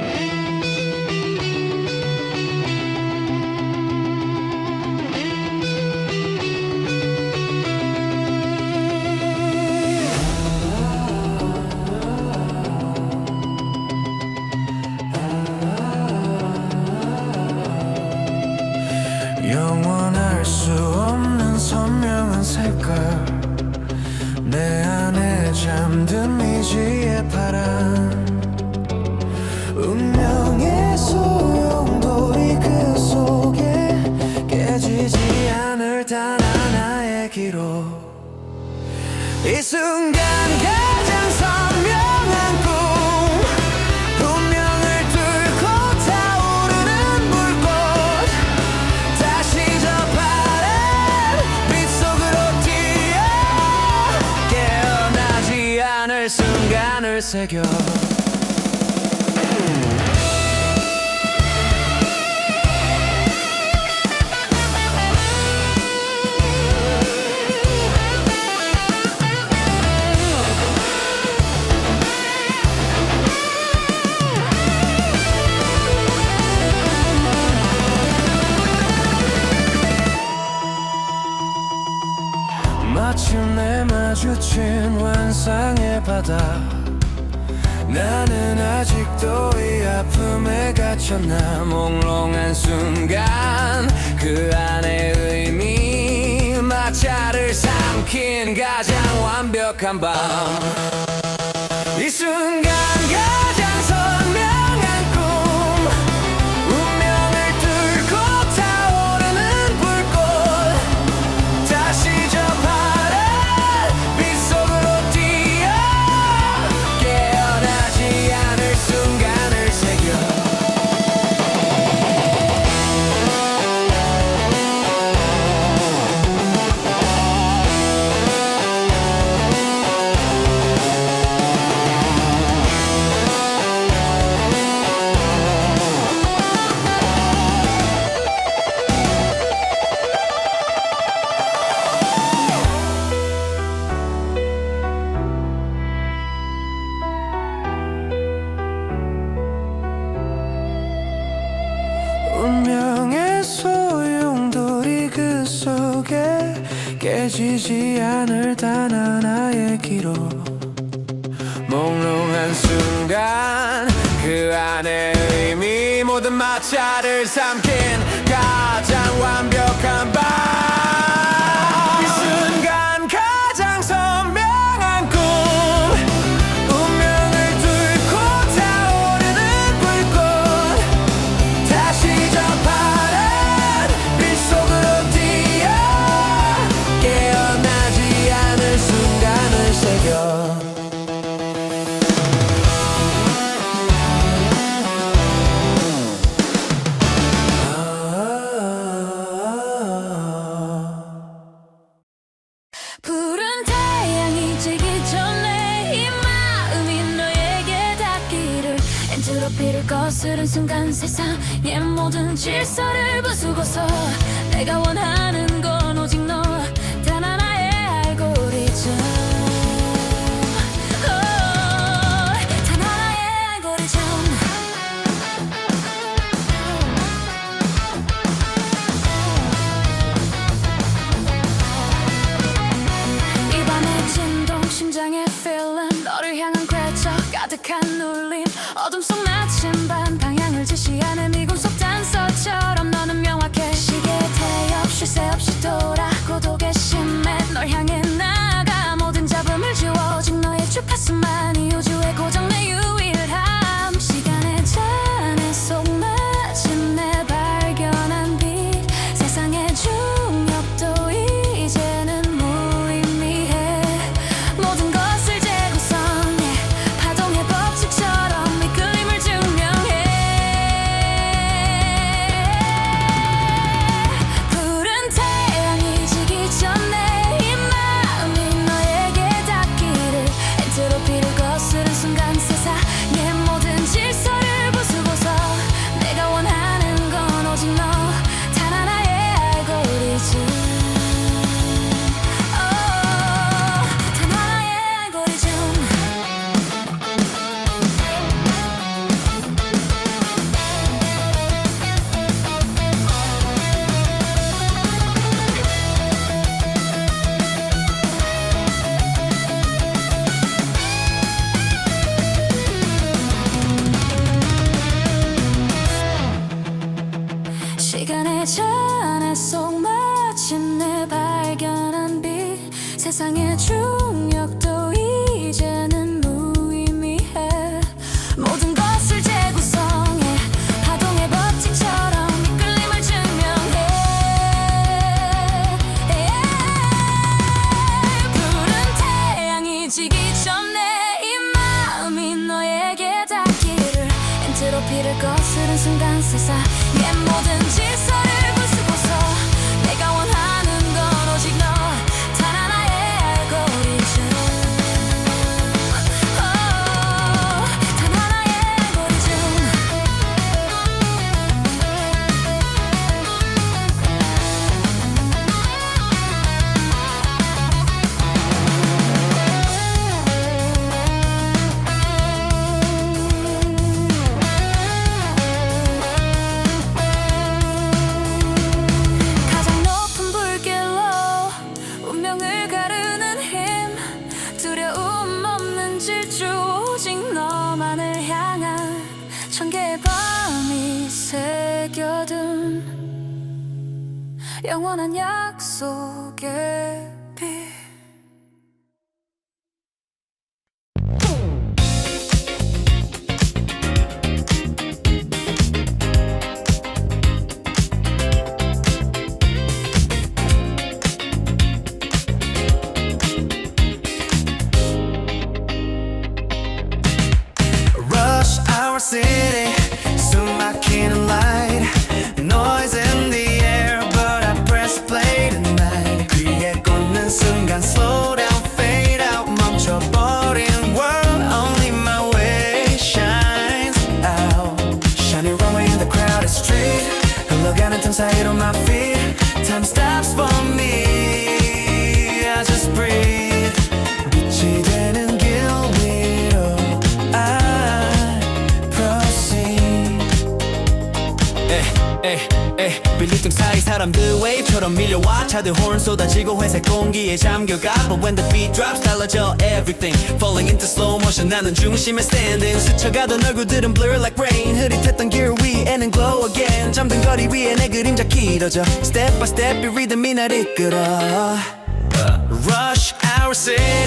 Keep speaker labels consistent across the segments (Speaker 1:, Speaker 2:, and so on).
Speaker 1: Yeah. 새겨. 놓쳤나 몽롱한 순간 그 안에 의미 마찰을 삼킨 가장 완벽한 밤. 깨지지 않을 단 하나의 기록 몽롱한 순간 그 안에 의미 모든 마찰을 삼킨 가장 완벽한 밤
Speaker 2: 트로피를 거스른 순간 세상의 모든 질서를 부수고서 내가 원하는 건 오직 너 단 하나의 알고리즘. 단 하나의 알고리즘. 이 밤의 진동 심장의 필름 너를 향한 괴적 가득한 눌러 Oldum son açımda 시간의 잔에 속 마침내 발견한 빛. 세상의 주
Speaker 3: 차들 horn 쏟아지고 회색 공기에 잠겨가 But when the beat drops 달라져 everything. Falling into slow motion 나는 중심에 standing. 스쳐가던 얼굴들은 blur like rain. 흐릿했던 길 위에는 glow again. 잠든 거리 위에 내 그림자 길어져. Step by step 이 리듬이 날 이끌어.
Speaker 1: Rush hour sing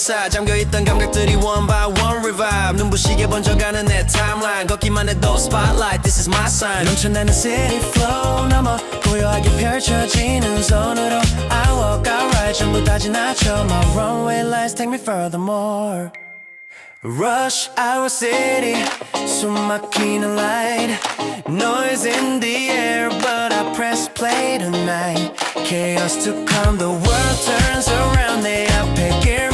Speaker 1: 사
Speaker 3: 잠겨있던 감각들이 one by one revive. 눈부시게 번져가는 내 timeline. 걷기만 해도 spotlight this is my sign.
Speaker 1: 넘쳐나는 city flow 넘어 고요하게 펼쳐지는 손으로 I walk alright 전부 다 지나쳐. My runway lights take me furthermore. Rush our city 숨 막히는 light. Noise in the air But I press play tonight. Chaos to come The world turns around. 내 앞에 길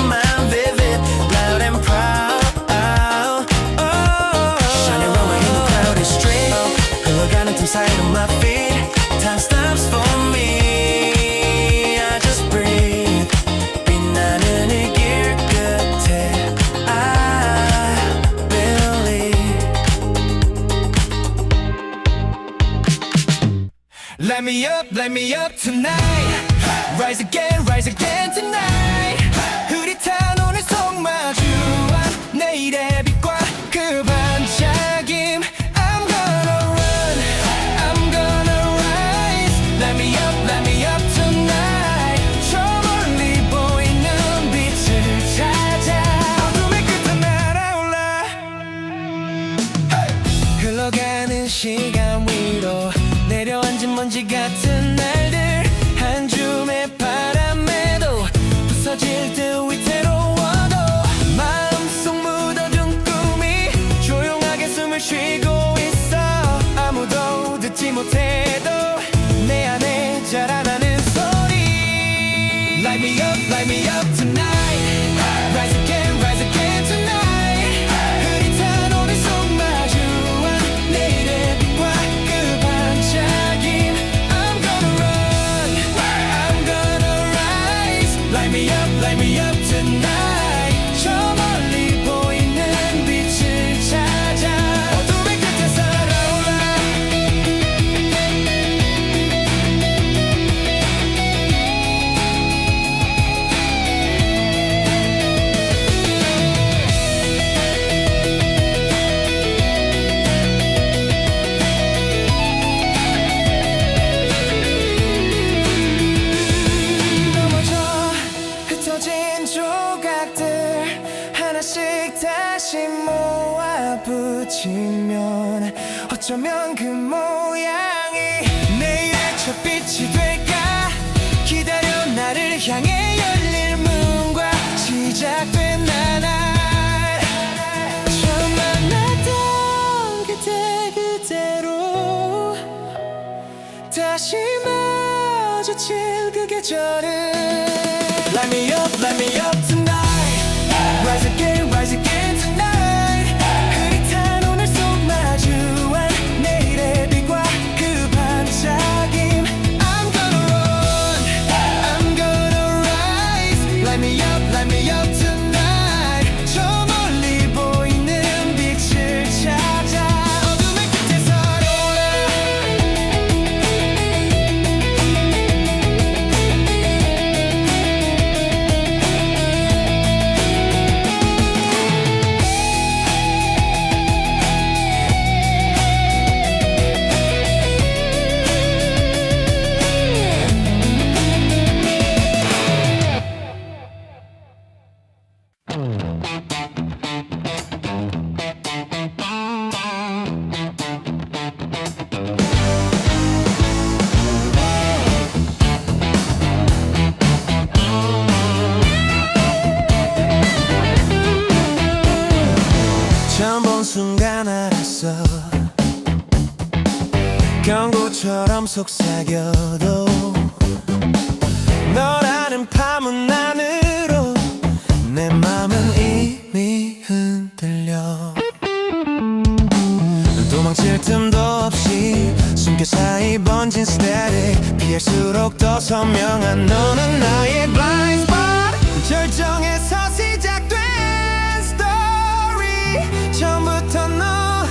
Speaker 1: I'm of my feet. Time stops for me. I just breathe. 빛나는 끝에 I believe.
Speaker 3: Let me up, let me up tonight. Rise again, rise again tonight. 그
Speaker 1: 계절은 Light me up, light me up 속삭여도 너라는 파문 안으로 내 맘은 이미 흔들려. 도망칠 틈도 없이 숨겨 사이 번진 스테릭 피할수록 더 선명한 너는 나의 blind spot. 절정에서 시작된 story. 처음부터 너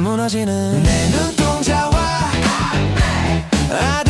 Speaker 1: 무너지는 내 눈동자와 아득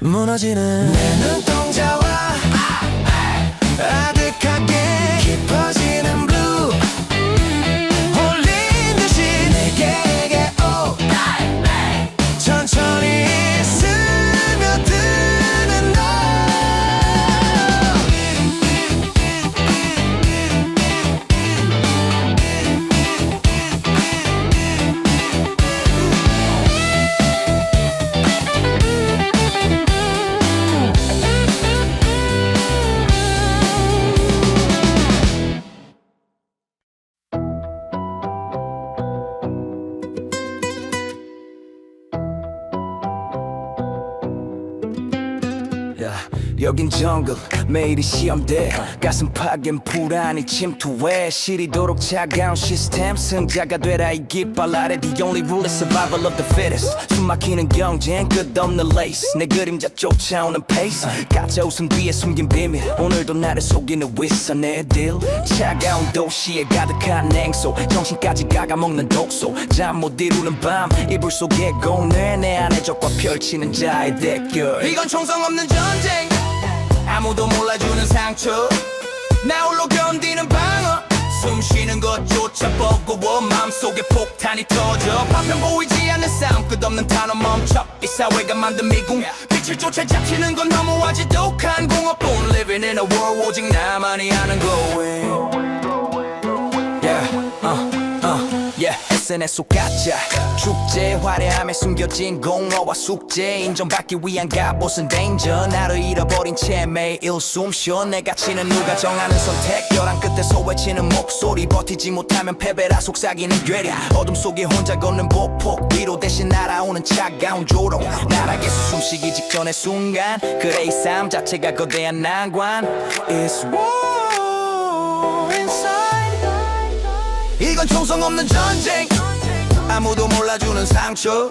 Speaker 1: 무너지는 내 눈동자와 아득하게
Speaker 3: 매일이 시험대. 가슴 파긴 불안이 침투해. 시리도록 차가운 시스템 승자가 되라. 이 깃발 아래 The only rule is survival of the fittest. 숨막히는 경쟁 끝없는 레이스 내 그림자 쫓아오는 페이스 가짜 웃음 뒤에 숨긴 비밀. 오늘도 나를 속이는 윗선 애들 차가운 도시에 가득한 냉소. 정신까지 갉아먹는 독소. 잠 못 이루는 밤. 이불 속에 고뇌 내 안에 적과 펼치는 자의 대결
Speaker 1: 이건 총성 없는 전쟁 아무도 몰라주는 상처. 나 홀로 견디는 방어. 숨 쉬는 것조차 버거워. 마음속에 폭탄이 터져. 파편 보이지 않는 싸움 끝없는 단어 멈춰. 이 사회가 만든 미궁. 빛을 쫓아 잡히는 건 너무와 지독한 공업뿐 Living in a world 오직 나만이 아는 거
Speaker 3: Yeah, uh, uh, yeah. 센에 쏟가자 축제 화려함에 숨겨진 공허와 숙제 인정받기 위한 갑옷은 danger. 나를 잃어버린 채 매일 숨쉬어 내가 치는 누가 정하는 선택. 벼랑 끝에 소외치는 목소리 버티지 못하면 패배라 속삭이는 괴력 어둠 속에 혼자 걷는 보폭 위로 대신 날아오는 차가운 조롱. 나락에서 숨쉬기 직전의 순간 그래 이 삶 자체가 거대한 난관. It's war inside 이건 총성 없는 전쟁. 아무도 몰라주는 상처.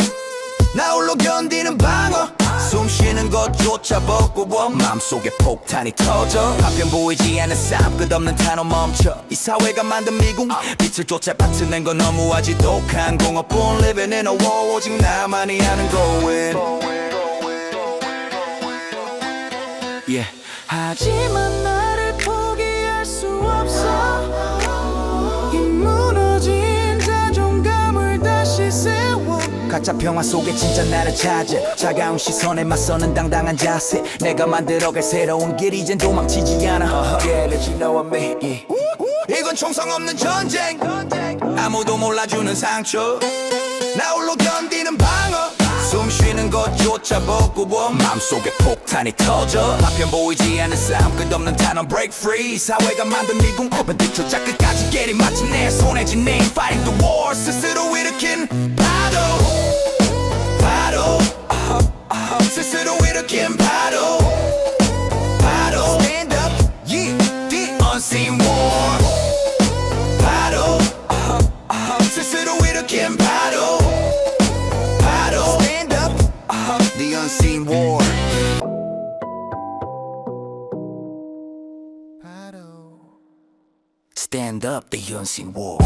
Speaker 3: 나 홀로 견디는 방어. 숨 쉬는 것조차 벅고 마음속에 폭탄이 터져. 파편 보이지 않는 삶 끝없는 탄원 멈춰. 이 사회가 만든 미궁. 빛을 쫓아 바트는 건 너무하지 독한 공업본 living in a war 오직 나만이 아는 going yeah. 하지만 가짜 평화 속에 진짜 나를 찾아. 차가운 시선에 맞서는 당당한 자세. 내가 만들어갈 새로운 길 이젠 도망치지 않아. Yeah, let you know I'm me. Yeah. 이건 총성 없는 전쟁. 아무도 몰라주는 상처. 나 홀로 견디는 방어. 숨 쉬는 것조차 벅고 마음속에 폭탄이 터져. 파편 보이지 않는 삶 끝없는 단원 break free. 사회가 만든 미궁 반대초자 끝까지 깨리 마치 내 손에 쥔 name fighting the war. 스스로 일으킨 파도 스스로 일으킨 파도 파도 stand up yeah the unseen war 파도 스스로 일으킨 파도 파도 stand up the unseen war stand up the unseen war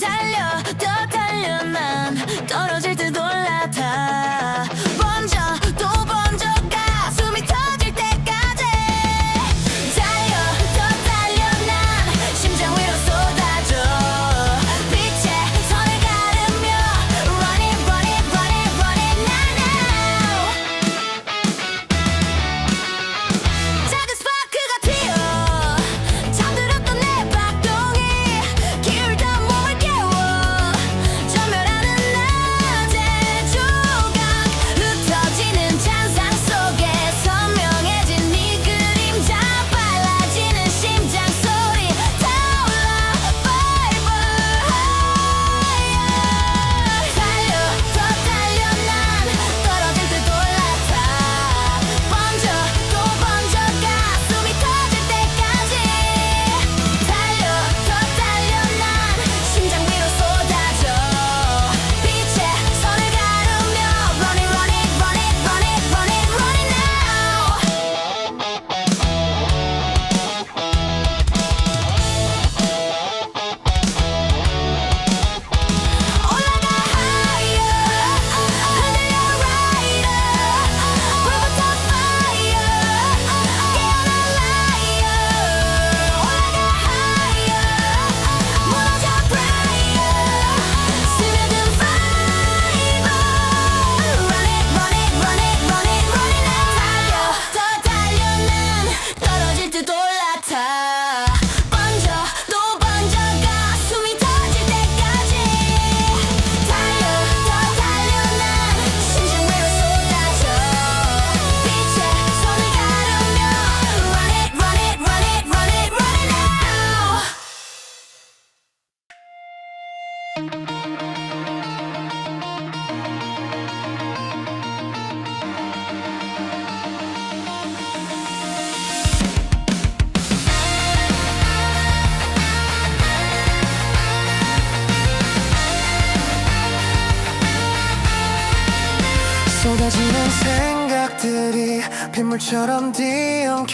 Speaker 2: 달려 더 달려 난 떨어질 듯 올라타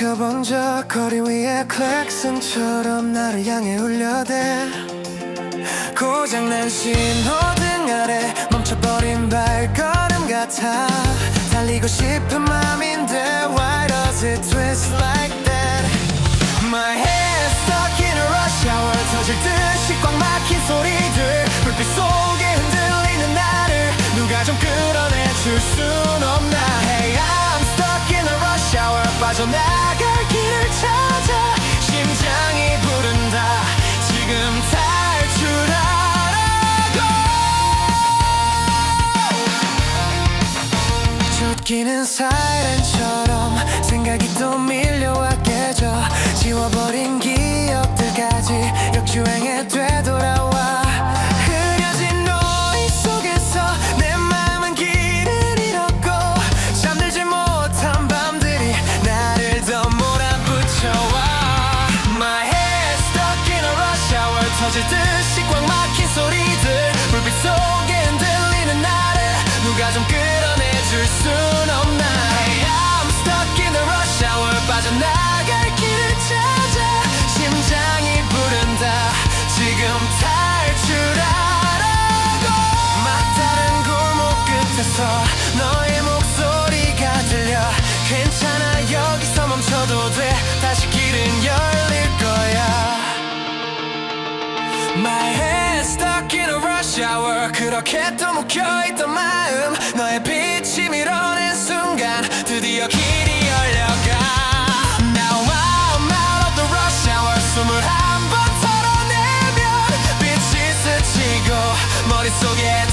Speaker 3: 뒤엉켜 번져 거리 위에 클락슨처럼 나를 향해 울려대. 고장난 신호등 아래 멈춰버린 발걸음 같아. 달리고 싶은 맘인데 Why does it twist like that? My head stuck in a rush hour. 터질 듯이 꽉 막힌 소리들. 불빛 속에 흔들리는 나를 누가 좀 끌어내줄 순 심장이 부른다. 지금 탈출하라고 쫓기는
Speaker 1: 사이렌처럼 생각이 또 밀려와 깨져. 지워버린 기억들까지 역주행해 또 묵혀있던 마음 너의 빛이 밀어낸 순간 드디어 길이 열려가. Now I'm out of the rush hour 숨을 한 번 털어내면 빛이 스치고 머릿속에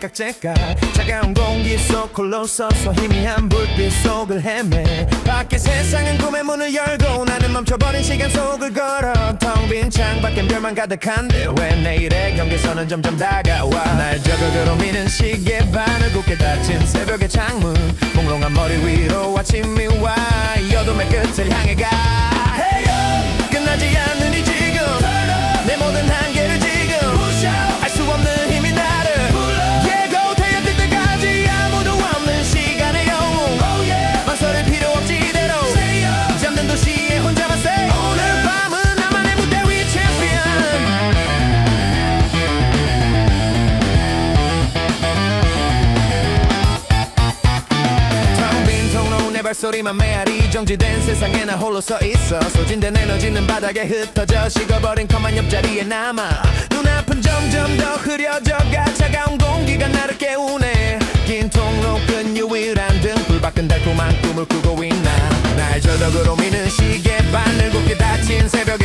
Speaker 1: 째깍째깍 차가운 공기 속 홀로 서서 희미한 불빛 속을 헤매. 밖에 세상은 꿈의 문을 열고 나는 멈춰버린 시간 속을 걸어. 텅 빈 창밖엔 별만 가득한데 왜 내일의 경계선은 점점 다가와? 날 저격으로 미는 시계 바늘 굳게 닫힌 새벽의 창문. 몽롱한 머리 위로 아침이 와이 어둠의 끝을 향해 가. hey! 끝나지 않는 이 지금 내 모든 한 발소리만 메아리. 정지된 세상에 나 홀로 서 있어. 소진된 에너지는 바닥에 흩어져 식어버린 컴한 옆자리에 남아. 눈앞은 점점 더 흐려져가 차가운 공기가 나를 깨우네. 긴 통로 끝 유일한 등불 밖은 달콤한 꿈을 꾸고 있나. 날 저덕으로 미는 시계 바늘 굳게 닫힌 새벽